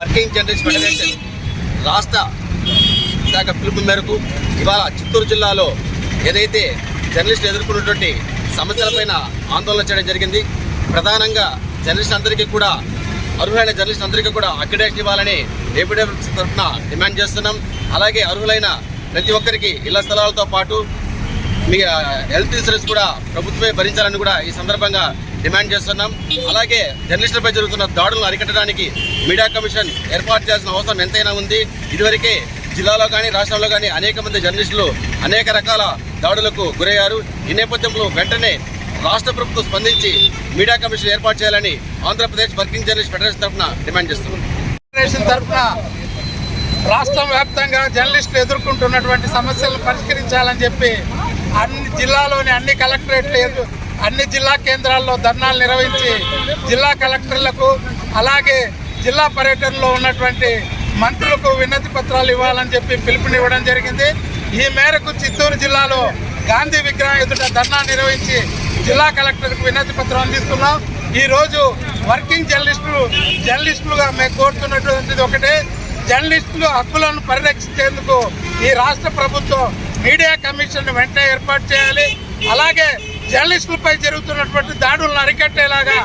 Working journalist federation రాష్ట్ర శాఖ పిలుపు మేరకు ఇవాళ చిత్తూరు జిల్లాలో ఏదైతే జర్నలిస్టులు ఎదుర్కొన్నటువంటి సమస్యలపైన ఆందోళన చేయడం జరిగింది. ప్రధానంగా జర్నలిస్ట్ అందరికీ కూడా అర్హులైన జర్నలిస్ట్ అందరికీ కూడా అక్రిడేషన్ ఇవ్వాలని ఏపీడబ్ల్యూసీ తరఫున డిమాండ్ చేస్తున్నాం. అలాగే అర్హులైన ప్రతి ఒక్కరికి ఇళ్ళ స్థలాలతో పాటు మీ హెల్త్ ఇన్సూరెన్స్ కూడా ప్రభుత్వమే భరించాలని కూడా ఈ సందర్భంగా డిమాండ్ చేస్తున్నాం. అలాగే జర్నలిస్టులపై జరుగుతున్న దాడులను అరికట్టడానికి మీడియా కమిషన్ ఏర్పాటు చేయాల్సిన అవసరం ఎంతైనా ఉంది. ఇదివరకే జిల్లాలో కానీ రాష్ట్రంలో కానీ అనేక మంది జర్నలిస్టులు అనేక రకాల దాడులకు గురయ్యారు. ఈ నేపథ్యంలో వెంటనే రాష్ట్ర ప్రభుత్వం స్పందించి మీడియా కమిషన్ ఏర్పాటు చేయాలని ఆంధ్రప్రదేశ్ వర్కింగ్ జర్నలిస్ట్ ఫెడరేషన్ తరఫున డిమాండ్ చేస్తున్నాం. ఫెడరేషన్ తరఫున రాష్ట్రం వ్యాప్తంగా జర్నలిస్టులు ఎదుర్కొంటున్నటువంటి సమస్యలను పరిష్కరించాలని చెప్పి అన్ని జిల్లాలోని అన్ని కలెక్టరేట్లు అన్ని జిల్లా కేంద్రాల్లో ధర్నాలు నిర్వహించి జిల్లా కలెక్టర్లకు అలాగే జిల్లా పర్యటనలో ఉన్నటువంటి మంత్రులకు వినతి పత్రాలు ఇవ్వాలని చెప్పి పిలుపునివ్వడం జరిగింది. ఈ మేరకు చిత్తూరు జిల్లాలో గాంధీ విగ్రహం ఎదుట ధర్నా నిర్వహించి జిల్లా కలెక్టర్కు వినతి పత్రం అందిస్తున్నాం. ఈరోజు వర్కింగ్ జర్నలిస్టులు జర్నలిస్టులుగా మేము కోరుతున్నటువంటిది ఒకటే. జర్నలిస్టులు హక్కులను పరిరక్షించేందుకు ఈ రాష్ట్ర ప్రభుత్వం మీడియా కమిషన్ వెంటనే ఏర్పాటు చేయాలి. అలాగే జర్నలిస్టులపై జరుగుతున్నటువంటి దాడులను అరికట్టేలాగా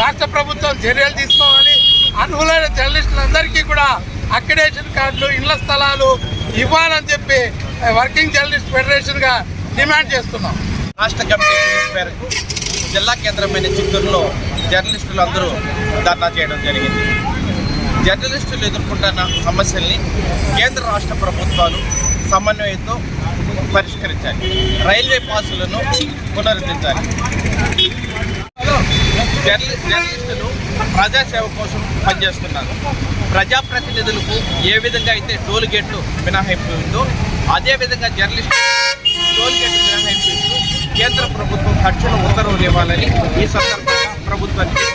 రాష్ట్ర ప్రభుత్వం చర్యలు తీసుకోవాలి. అర్హులైన జర్నలిస్టులందరికీ కూడా అక్రిడేషన్ కార్డులు ఇళ్ళ స్థలాలు ఇవ్వాలని చెప్పి వర్కింగ్ జర్నలిస్ట్ ఫెడరేషన్గా డిమాండ్ చేస్తున్నాం. రాష్ట్ర కమిటీ మేరకు జిల్లా కేంద్రమైన చిత్తూరులో జర్నలిస్టులు అందరూ ధర్నా చేయడం జరిగింది. జర్నలిస్టులు ఎదుర్కొంటున్న సమస్యల్ని కేంద్ర రాష్ట్ర ప్రభుత్వాలు సమన్వయంతో పరిష్కరించాలి. రైల్వే పాసులను పునరుద్ధరించాలి. జర్నలిస్టులు ప్రజాసేవ కోసం పనిచేస్తున్నారు. ప్రజాప్రతినిధులకు ఏ విధంగా అయితే టోల్ గేట్లు మినహాయింపు ఉందో అదేవిధంగా జర్నలిస్టు టోల్ గేట్లు మినహాయింపు కేంద్ర ప్రభుత్వం తక్షణ ఉత్తర్వులు ఇవ్వాలని ఈ సందర్భంగా ప్రభుత్వానికి